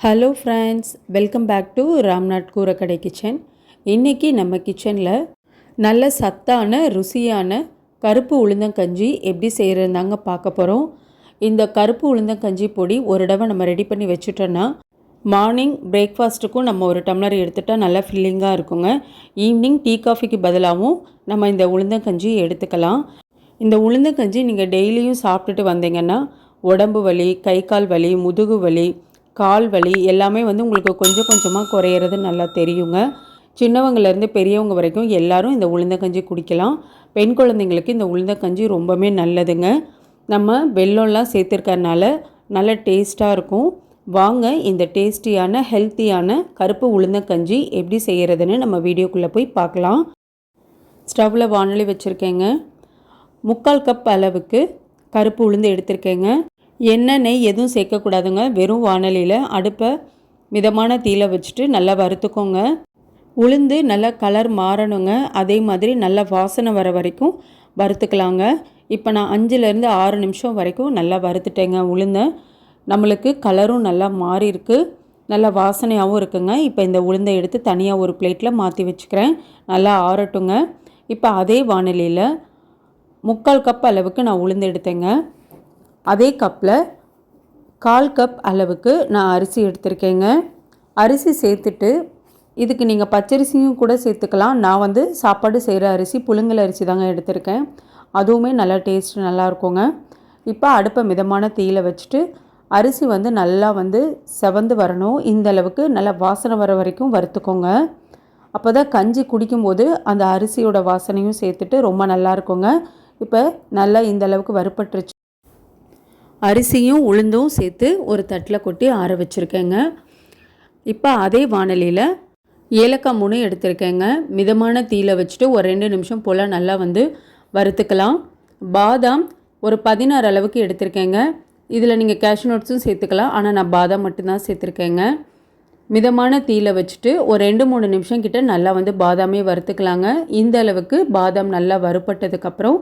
Hello friends welcome back to Ramnath Koorakadai kitchen இன்றைக்கி நம்ம கிச்சனில் நல்ல சத்தான ருசியான கருப்பு உளுந்தங்கஞ்சி எப்படி செய்கிறதாங்க பார்க்க போகிறோம் இந்த கருப்பு உளுந்தங்கஞ்சி பொடி ஒரு தடவை நம்ம ரெடி பண்ணி வச்சுட்டோன்னா மார்னிங் பிரேக்ஃபாஸ்ட்டுக்கும் நம்ம ஒரு டம்ளர் எடுத்துட்டால் நல்லா ஃபில்லிங்காக இருக்குங்க. ஈவினிங் டீ காஃபிக்கு பதிலாகவும் நம்ம இந்த உளுந்தங்கஞ்சி எடுத்துக்கலாம். இந்த உளுந்தங்கஞ்சி நீங்கள் டெய்லியும் சாப்பிட்டுட்டு வந்தீங்கன்னா உடம்பு வலி கை கால் வலி முதுகு வலி கால் வலி எல்லாமே வந்து உங்களுக்கு கொஞ்சம் கொஞ்சமாக குறையிறது நல்லா தெரியுங்க. சின்னவங்கலேருந்து பெரியவங்க வரைக்கும் எல்லாரும் இந்த உளுந்தங்கஞ்சி குடிக்கலாம். பெண் குழந்தைங்களுக்கு இந்த உளுந்தங்கஞ்சி ரொம்பவே நல்லதுங்க. நம்ம வெள்ளம்லாம் சேர்த்துருக்கறனால நல்ல டேஸ்ட்டாக இருக்கும். வாங்க இந்த டேஸ்டியான ஹெல்த்தியான கருப்பு உளுந்தங்கஞ்சி எப்படி செய்கிறதுன்னு நம்ம வீடியோக்குள்ளே போய் பார்க்கலாம். ஸ்டவ்வில் வானொலி வச்சுருக்கேங்க. முக்கால் கப் அளவுக்கு கருப்பு உளுந்து எடுத்திருக்கேங்க. எண்ணெய் நெய் எதுவும் சேர்க்கக்கூடாதுங்க. வெறும் வானலியில் அடுப்பை மிதமான தீயில வச்சுட்டு நல்லா வறுத்துக்கோங்க. உளுந்து நல்லா கலர் மாறணுங்க. அதே மாதிரி நல்லா வாசனை வர வரைக்கும் வறுத்துக்கலாங்க. இப்போ நான் அஞ்சுலேருந்து ஆறு நிமிஷம் வரைக்கும் நல்லா வறுத்துட்டேங்க உளுந்த. நம்மளுக்கு கலரும் நல்லா மாறி இருக்குது நல்லா வாசனையாகவும் இருக்குங்க. இப்போ இந்த உளுந்தை எடுத்து தனியாக ஒரு பிளேட்டில் மாற்றி வச்சுக்கிறேன். நல்லா ஆறட்டுங்க. இப்போ அதே வானிலையில் முக்கால் கப் அளவுக்கு நான் உளுந்து எடுத்தேங்க. அதே கப்பில் கால் கப் அளவுக்கு நான் அரிசி எடுத்திருக்கேங்க. அரிசி சேர்த்துட்டு இதுக்கு நீங்கள் பச்சரிசியும் கூட சேர்த்துக்கலாம். நான் வந்து சாப்பாடு செய்கிற அரிசி புழுங்கல் அரிசி தாங்க எடுத்திருக்கேன். அதுவுமே நல்லா டேஸ்ட் நல்லா இருக்குங்க. இப்போ அடுப்பை மிதமான தீயில வச்சுட்டு அரிசி வந்து நல்லா வந்து செவந்து வரணும். இந்த அளவுக்கு நல்லா வாசனை வர வரைக்கும் வறுத்துக்கோங்க. அப்போ தான் கஞ்சி குடிக்கும்போது அந்த அரிசியோட வாசனையும் சேர்த்துட்டு ரொம்ப நல்லா இருக்குங்க. இப்போ நல்லா இந்த அளவுக்கு வறுப்பட்டுருச்சு அரிசியும் உளுந்தும் சேர்த்து ஒரு தட்டில் கொட்டி ஆற வச்சுருக்கேங்க. இப்போ அதே வானலியில் ஏலக்காய் மூணு எடுத்திருக்கேங்க. மிதமான தீயில வச்சுட்டு ஒரு ரெண்டு நிமிஷம் போல் நல்லா வந்து வறுத்துக்கலாம். பாதாம் ஒரு பதினாறு அளவுக்கு எடுத்திருக்கேங்க. இதில் நீங்கள் கேஷ்யூ நட்ஸும் சேர்த்துக்கலாம். ஆனால் நான் பாதாம் மட்டும்தான் சேர்த்துருக்கேங்க. மிதமான தீயில வச்சுட்டு ஒரு ரெண்டு மூணு நிமிஷம் கிட்ட நல்லா வந்து பாதாமே வறுத்துக்கலாங்க. இந்த அளவுக்கு பாதாம் நல்லா வறுப்பட்டதுக்கப்புறம்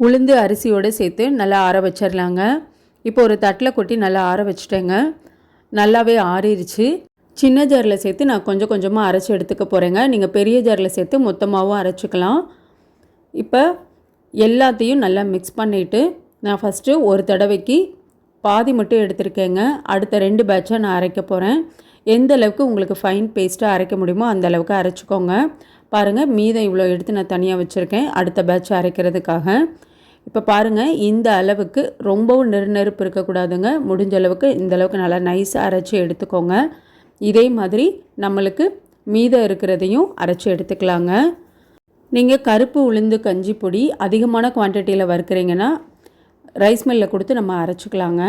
உளுந்து அரிசியோடு சேர்த்து நல்லா ஆற வச்சிடலாங்க இப்போ ஒரு தட்டில் கொட்டி நல்லா ஆற வச்சுட்டேங்க. நல்லாவே ஆறிடுச்சு சின்ன ஜாரில் சேர்த்து நான் கொஞ்சம் கொஞ்சமாக அரைச்சி எடுத்துக்க போகிறேங்க நீங்கள் பெரிய ஜாரில் சேர்த்து மொத்தமாகவும் அரைச்சிக்கலாம். இப்போ எல்லாத்தையும் நல்லா மிக்ஸ் பண்ணிவிட்டு நான் ஃபஸ்ட்டு ஒரு தடவைக்கு பாதி மட்டும் எடுத்திருக்கேங்க. அடுத்த ரெண்டு பேட்சாக நான் அரைக்க போகிறேன் எந்த அளவுக்கு உங்களுக்கு ஃபைன் பேஸ்ட்டாக அரைக்க முடியுமோ அந்த அளவுக்கு அரைச்சிக்கோங்க. பாருங்கள் மீதம் இவ்வளோ எடுத்து நான் தனியாக வச்சுருக்கேன். அடுத்த பேட்ச் அரைக்கிறதுக்காக. இப்போ பாருங்கள் இந்த அளவுக்கு ரொம்பவும் நெரு நெருப்பு இருக்கக்கூடாதுங்க. முடிஞ்ச அளவுக்கு இந்த அளவுக்கு நல்லா நைஸாக அரைச்சி எடுத்துக்கோங்க. இதே மாதிரி நம்மளுக்கு மீதம் இருக்கிறதையும் அரைச்சி எடுத்துக்கலாங்க. நீங்கள் கருப்பு உளுந்து கஞ்சி பொடி அதிகமான குவான்டிட்டியில் வறுக்கிறீங்கன்னா ரைஸ் மில்லில் கொடுத்து நம்ம அரைச்சிக்கலாங்க.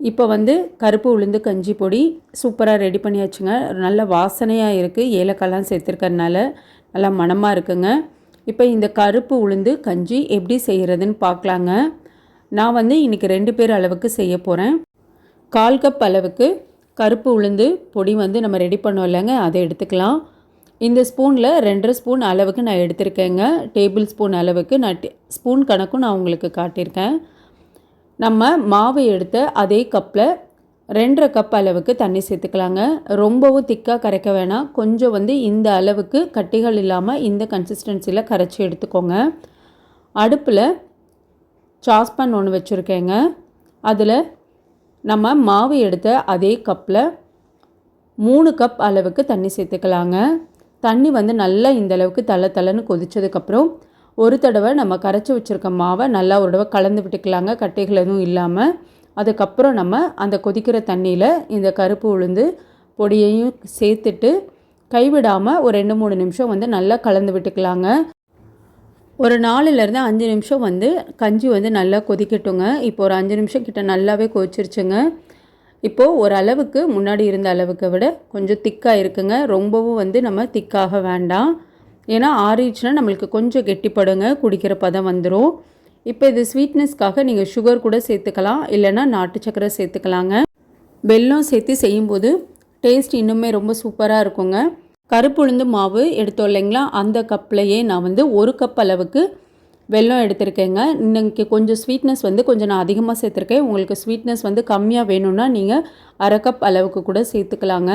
இப்போ வந்து கருப்பு உளுந்து கஞ்சி பொடி சூப்பராக ரெடி பண்ணியாச்சுங்க. நல்ல வாசனையாக இருக்குது ஏலக்காய்லாம் சேர்த்துருக்கறனால நல்லா மணமாக இருக்குங்க. இப்போ இந்த கருப்பு உளுந்து கஞ்சி எப்படி செய்கிறதுன்னு பார்க்கலாங்க நான் வந்து இன்றைக்கி ரெண்டு பேர் அளவுக்கு செய்ய போகிறேன் கால் கப் அளவுக்கு கருப்பு உளுந்து பொடி வந்து நம்ம ரெடி பண்ணோம் இல்லைங்க அதை எடுத்துக்கலாம். இந்த ஸ்பூனில் ரெண்டரை ஸ்பூன் அளவுக்கு நான் எடுத்திருக்கேங்க. டேபிள் ஸ்பூன் அளவுக்கு நான் ஸ்பூன் கணக்கும் நான் உங்களுக்கு காட்டியிருக்கேன். நம்ம மாவு எடுத்த அதே கப்பில் ரெண்டரை கப் அளவுக்கு தண்ணி சேர்த்துக்கலாங்க. ரொம்பவும் திக்காக கரைக்க வேணாம். கொஞ்சம் வந்து இந்த அளவுக்கு கட்டிகள் இல்லாமல் இந்த கன்சிஸ்டன்சியில் கரைச்சி எடுத்துக்கோங்க. அடுப்பில் சாஸ்பேன் ஒன்று வச்சுருக்கேங்க. அதில் நம்ம மாவு எடுத்த அதே கப்பில் மூணு கப் அளவுக்கு தண்ணி சேர்த்துக்கலாங்க. தண்ணி வந்து நல்லா இந்த அளவுக்கு தலை தலைன்னு கொதித்ததுக்கப்புறம் ஒரு தடவை நம்ம கரைச்சி வச்சுருக்க மாவை நல்லா ஒரு தடவை கலந்து விட்டுக்கலாங்க. கட்டைகள் எதுவும் இல்லாமல் அதுக்கப்புறம் நம்ம அந்த கொதிக்கிற தண்ணியில் இந்த கருப்பு உளுந்து பொடியையும் சேர்த்துட்டு கைவிடாமல் ஒரு ரெண்டு மூணு நிமிஷம் வந்து நல்லா கலந்து விட்டுக்கலாங்க. ஒரு நாலுலேருந்து அஞ்சு நிமிஷம் வந்து கஞ்சி வந்து நல்லா கொதிக்கட்டுங்க. இப்போ ஒரு அஞ்சு நிமிஷம் கிட்ட நல்லாவே கொதிச்சிருச்சுங்க. இப்போது ஒரு அளவுக்கு முன்னாடி இருந்த அளவுக்கு விட கொஞ்சம் திக்காக இருக்குங்க. ரொம்பவும் வந்து நம்ம திக்காக வேண்டாம். ஏன்னா ஆறிடுச்சுன்னா நம்மளுக்கு கொஞ்சம் கெட்டிப்படுங்க. குடிக்கிற பதம் வந்துடும் இப்போ இது ஸ்வீட்னஸ்க்காக நீங்கள் சுகர் கூட சேர்த்துக்கலாம் இல்லைன்னா நாட்டு சக்கரை சேர்த்துக்கலாங்க. வெல்லம் சேர்த்து செய்யும்போது டேஸ்ட் இன்னுமே ரொம்ப சூப்பராக இருக்குங்க. கருப்புளுந்து மாவு எடுத்தோம் இல்லைங்களா அந்த கப்லையே நான் வந்து ஒரு கப் அளவுக்கு வெல்லம் எடுத்திருக்கேங்க. இன்னைக்கு கொஞ்சம் ஸ்வீட்னஸ் வந்து கொஞ்சம் நான் அதிகமாக சேர்த்துருக்கேன். உங்களுக்கு ஸ்வீட்னஸ் வந்து கம்மியாக வேணும்னா நீங்கள் அரை கப் அளவுக்கு கூட சேர்த்துக்கலாங்க.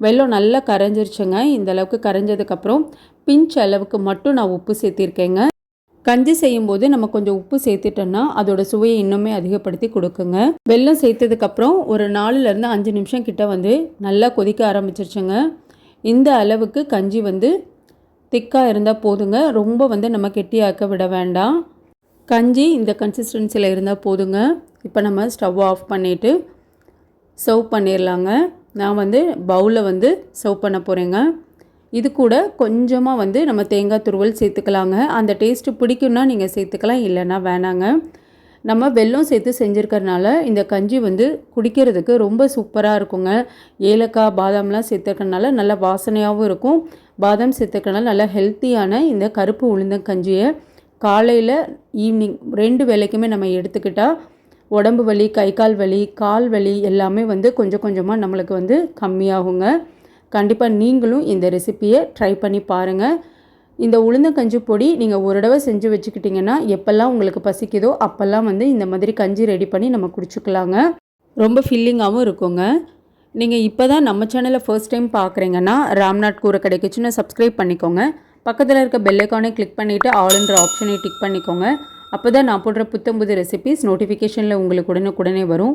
வெல்லம் நல்லா கரைஞ்சிருச்சுங்க. இந்த அளவுக்கு கரைஞ்சதுக்கப்புறம் பிஞ்ச் அளவுக்கு மட்டும் நான் உப்பு சேர்த்திருக்கேங்க. கஞ்சி செய்யும்போது நம்ம கொஞ்சம் உப்பு சேர்த்துட்டோம்னா அதோட சுவையை இன்னுமே அதிகப்படுத்தி கொடுக்குங்க. வெல்லம் சேர்த்ததுக்கப்புறம் ஒரு நாலுலேருந்து அஞ்சு நிமிஷம் கிட்ட வந்து நல்லா கொதிக்க ஆரம்பிச்சிருச்சுங்க. இந்த அளவுக்கு கஞ்சி வந்து திக்காக இருந்தால் போதுங்க. ரொம்ப வந்து நம்ம கெட்டியாக்க விட வேண்டாம். கஞ்சி இந்த கன்சிஸ்டன்சியில் இருந்தால் போதுங்க. இப்போ நம்ம ஸ்டவ் ஆஃப் பண்ணிவிட்டு சர்வ் பண்ணிடலாங்க நான் வந்து பவுலில் வந்து சர்வ் பண்ண போகிறேங்க இது கூட கொஞ்சமாக வந்து நம்ம தேங்காய் துருவல் சேர்த்துக்கலாங்க. அந்த டேஸ்ட்டு பிடிக்கும்னா நீங்கள் சேர்த்துக்கலாம் இல்லைன்னா வேணாங்க. நம்ம வெல்லம் சேர்த்து செஞ்சுருக்கறனால இந்த கஞ்சி வந்து குடிக்கிறதுக்கு ரொம்ப சூப்பராக இருக்குங்க. ஏலக்காய் பாதாம்லாம் சேர்த்துருக்கறனால நல்ல வாசனையாகவும் இருக்கும். பாதாம் சேர்த்துக்கறனால நல்ல ஹெல்த்தியான இந்த கருப்பு உளுந்தங்கஞ்சியை காலையில் ஈவினிங் ரெண்டு வேலைக்குமே நம்ம எடுத்துக்கிட்டால் உடம்பு வலி கை கால் வலி கால் வலி எல்லாமே வந்து கொஞ்சம் கொஞ்சமாக நம்மளுக்கு வந்து கம்மியாகுங்க. கண்டிப்பாக நீங்களும் இந்த ரெசிப்பியை ட்ரை பண்ணி பாருங்கள் இந்த உளுந்தங்கஞ்சி பொடி நீங்கள் ஒரு தடவை செஞ்சு வச்சுக்கிட்டிங்கன்னா எப்போல்லாம் உங்களுக்கு பசிக்குதோ அப்போல்லாம் வந்து இந்த மாதிரி கஞ்சி ரெடி பண்ணி நம்ம குடிச்சுக்கலாங்க. ரொம்ப ஃபில்லிங்காகவும் இருக்குங்க. நீங்கள் இப்போ தான் நம்ம சேனலை ஃபர்ஸ்ட் டைம் பார்க்குறீங்கன்னா ராம்நாத் கூரை கிடைக்குச்சுன்னு சப்ஸ்கிரைப் பண்ணிக்கோங்க. பக்கத்தில் இருக்க பெல்லைக்கானே கிளிக் பண்ணிவிட்டு ஆளுன்ற ஆப்ஷனை டிக் பண்ணிக்கோங்க. அப்போ தான் நான் போடுற புத்தம் புது ரெசிபிஸ் நோட்டிஃபிகேஷனில் உங்களுக்கு உடனே உடனே வரும்.